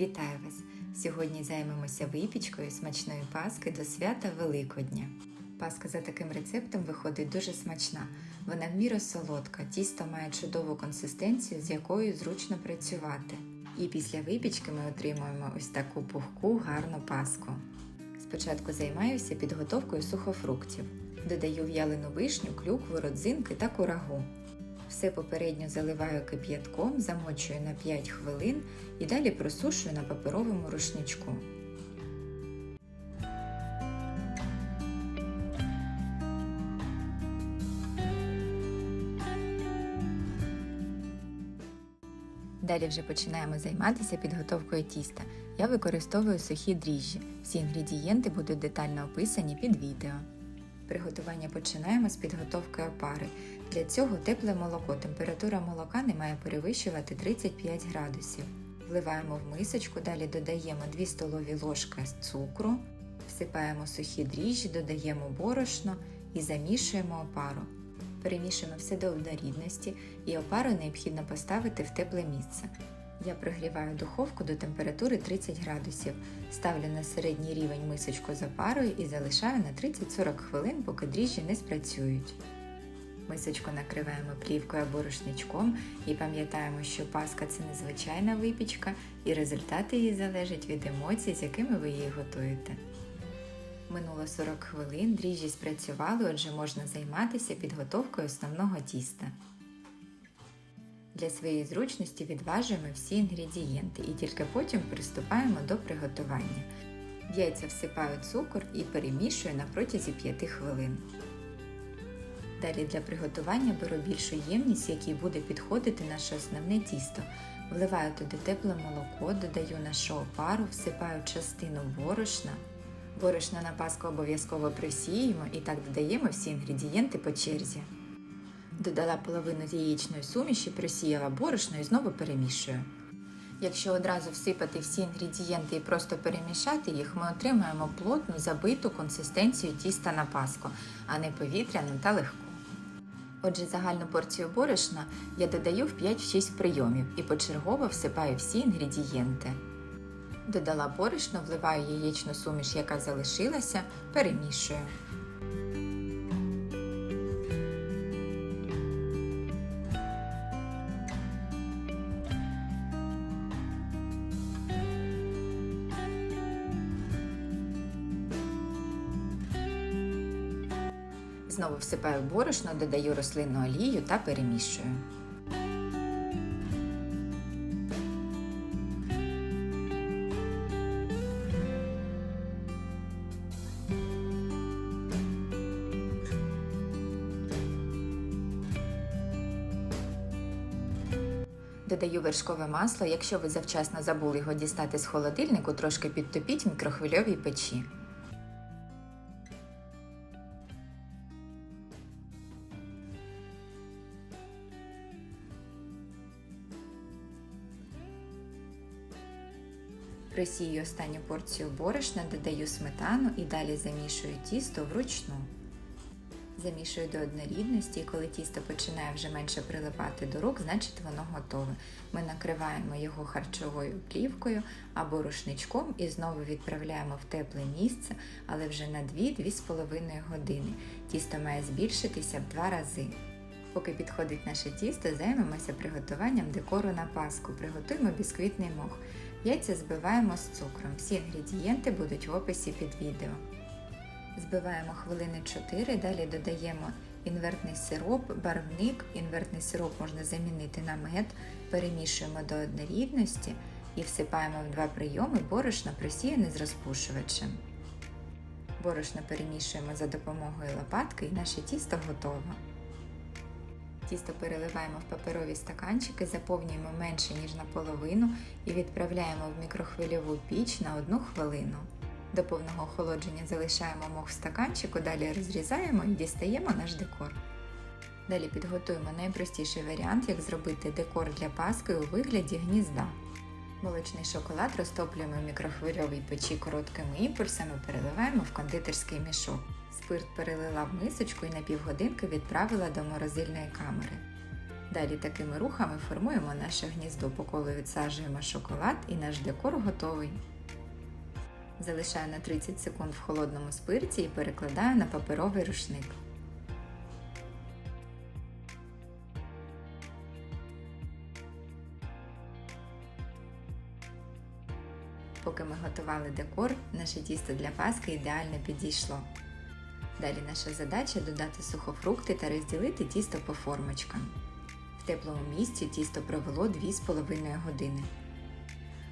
Вітаю вас! Сьогодні займемося випічкою смачної паски до свята Великодня. Паска за таким рецептом виходить дуже смачна. Вона в міру солодка, тісто має чудову консистенцію, з якою зручно працювати. І після випічки ми отримуємо ось таку пухку, гарну паску. Спочатку займаюся підготовкою сухофруктів. Додаю в'ялену вишню, клюкву, родзинки та курагу. Все попередньо заливаю кип'ятком, замочую на 5 хвилин і далі просушую на паперовому рушничку. Далі вже починаємо займатися підготовкою тіста. Я використовую сухі дріжджі. Всі інгредієнти будуть детально описані під відео. Приготування починаємо з підготовки опари. Для цього тепле молоко. Температура молока не має перевищувати 35 градусів. Вливаємо в мисочку, далі додаємо 2 столові ложки цукру, всипаємо сухі дріжджі, додаємо борошно і замішуємо опару. Перемішуємо все до однорідності і опару необхідно поставити в тепле місце. Я прогріваю духовку до температури 30 градусів, ставлю на середній рівень мисочку з опарою і залишаю на 30-40 хвилин, поки дріжджі не спрацюють. Мисочку накриваємо плівкою або рушничком і пам'ятаємо, що паска це незвичайна випічка, і результати її залежать від емоцій, з якими ви її готуєте. Минуло 40 хвилин, дріжджі спрацювали, отже можна займатися підготовкою основного тіста. Для своєї зручності відважуємо всі інгредієнти і тільки потім приступаємо до приготування. В яйця всипаю цукор і перемішую на протязі 5 хвилин. Далі для приготування беру більшу ємність, якій буде підходити наше основне тісто. Вливаю туди тепле молоко, додаю нашу опару, всипаю частину борошна. Борошно на паску обов'язково просіємо і так додаємо всі інгредієнти по черзі. Додала половину яєчної суміші, просіяла борошно і знову перемішую. Якщо одразу всипати всі інгредієнти і просто перемішати їх, ми отримаємо плотну забиту консистенцію тіста на паску, а не повітряну та легку. Отже, загальну порцію борошна я додаю в 5-6 прийомів і почергово всипаю всі інгредієнти. Додала борошно, вливаю яєчну суміш, яка залишилася, перемішую. Знову всипаю борошно, додаю рослинну олію та перемішую. Додаю вершкове масло. Якщо ви завчасно забули його дістати з холодильнику, трошки підтопіть в мікрохвильовій печі. Просію останню порцію борошна, додаю сметану і далі замішую тісто вручну. Замішую до однорідності, і коли тісто починає вже менше прилипати до рук, значить воно готове. Ми накриваємо його харчовою плівкою або рушничком і знову відправляємо в тепле місце, але вже на 2-2,5 години. Тісто має збільшитися в два рази. Поки підходить наше тісто, займемося приготуванням декору на паску. Приготуємо бісквітний мох. Яйця збиваємо з цукром. Всі інгредієнти будуть в описі під відео. Збиваємо хвилини 4, далі додаємо інвертний сироп, барвник. Інвертний сироп можна замінити на мед, перемішуємо до однорідності і всипаємо в два прийоми борошно просіяне з розпушувачем. Борошно перемішуємо за допомогою лопатки і наше тісто готово. Тісто переливаємо в паперові стаканчики, заповнюємо менше, ніж наполовину і відправляємо в мікрохвильову піч на 1 хвилину. До повного охолодження залишаємо мох в стаканчику, далі розрізаємо і дістаємо наш декор. Далі підготуємо найпростіший варіант, як зробити декор для паски у вигляді гнізда. Молочний шоколад розтоплюємо в мікрохвильовій печі короткими імпульсами, переливаємо в кондитерський мішок. Спирт перелила в мисочку і на півгодинки відправила до морозильної камери. Далі такими рухами формуємо наше гніздо, по колу відсаджуємо шоколад і наш декор готовий. Залишаю на 30 секунд в холодному спирті і перекладаю на паперовий рушник. Поки ми готували декор, наше тісто для паски ідеально підійшло. Далі наша задача додати сухофрукти та розділити тісто по формочкам. В теплому місці тісто провело 2,5 години.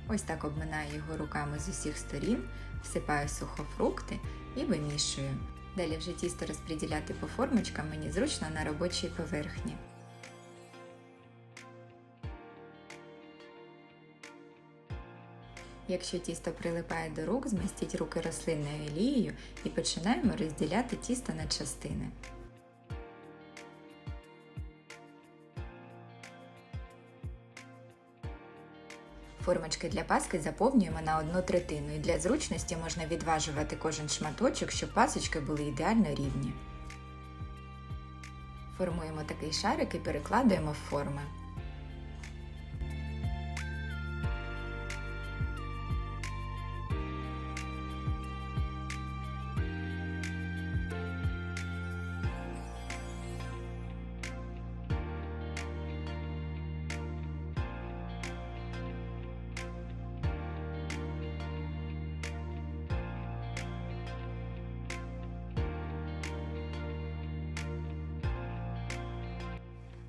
Ось так обминаю його руками з усіх сторін, всипаю сухофрукти і вимішую. Далі вже тісто розподіляти по формочкам мені зручно на робочій поверхні. Якщо тісто прилипає до рук, змастіть руки рослинною олією і починаємо розділяти тісто на частини. Формочки для паски заповнюємо на одну третину і для зручності можна відважувати кожен шматочок, щоб пасочки були ідеально рівні. Формуємо такий шарик і перекладаємо в форми.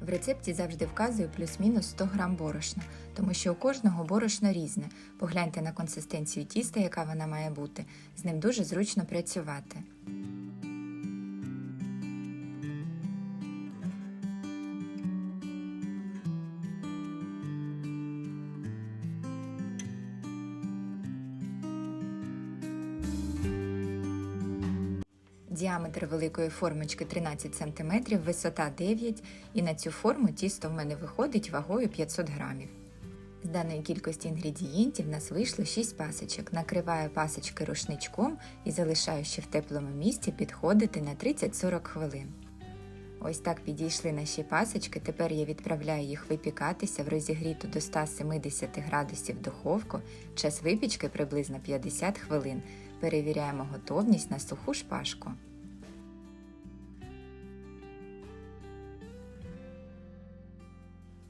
В рецепті завжди вказую плюс-мінус 100 г борошна, тому що у кожного борошно різне. Погляньте на консистенцію тіста, яка вона має бути. З ним дуже зручно працювати. Діаметр великої формочки 13 см, висота 9 і на цю форму тісто в мене виходить вагою 500 грамів. З даної кількості інгредієнтів нас вийшло 6 пасочок. Накриваю пасочки рушничком і залишаю ще в теплому місці підходити на 30-40 хвилин. Ось так підійшли наші пасочки, тепер я відправляю їх випікатися в розігріту до 170 градусів духовку, час випічки приблизно 50 хвилин. Перевіряємо готовність на суху шпажку.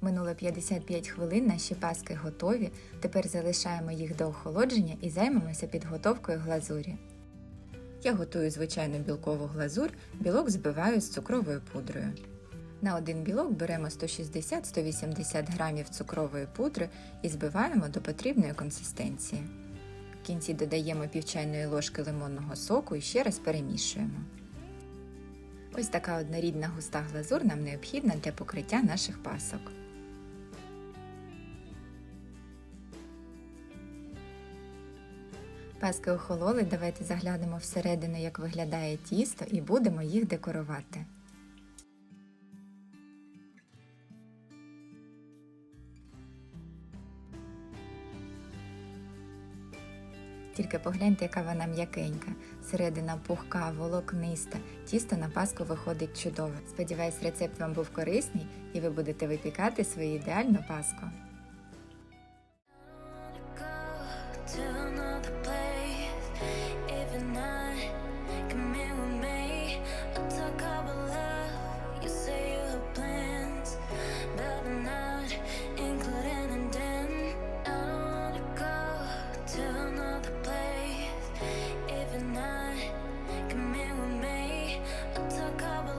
Минуло 55 хвилин, наші паски готові. Тепер залишаємо їх до охолодження і займемося підготовкою глазурі. Я готую звичайну білкову глазур, білок збиваю з цукровою пудрою. На один білок беремо 160-180 грамів цукрової пудри і збиваємо до потрібної консистенції. В кінці додаємо пів чайної ложки лимонного соку і ще раз перемішуємо. Ось така однорідна густа глазур нам необхідна для покриття наших пасок. Паски охололи, давайте заглянемо всередину, як виглядає тісто, і будемо їх декорувати. Тільки погляньте, яка вона м'якенька, середина пухка, волокниста. Тісто на паску виходить чудово. Сподіваюсь, рецепт вам був корисний і ви будете випікати свою ідеальну паску. come on.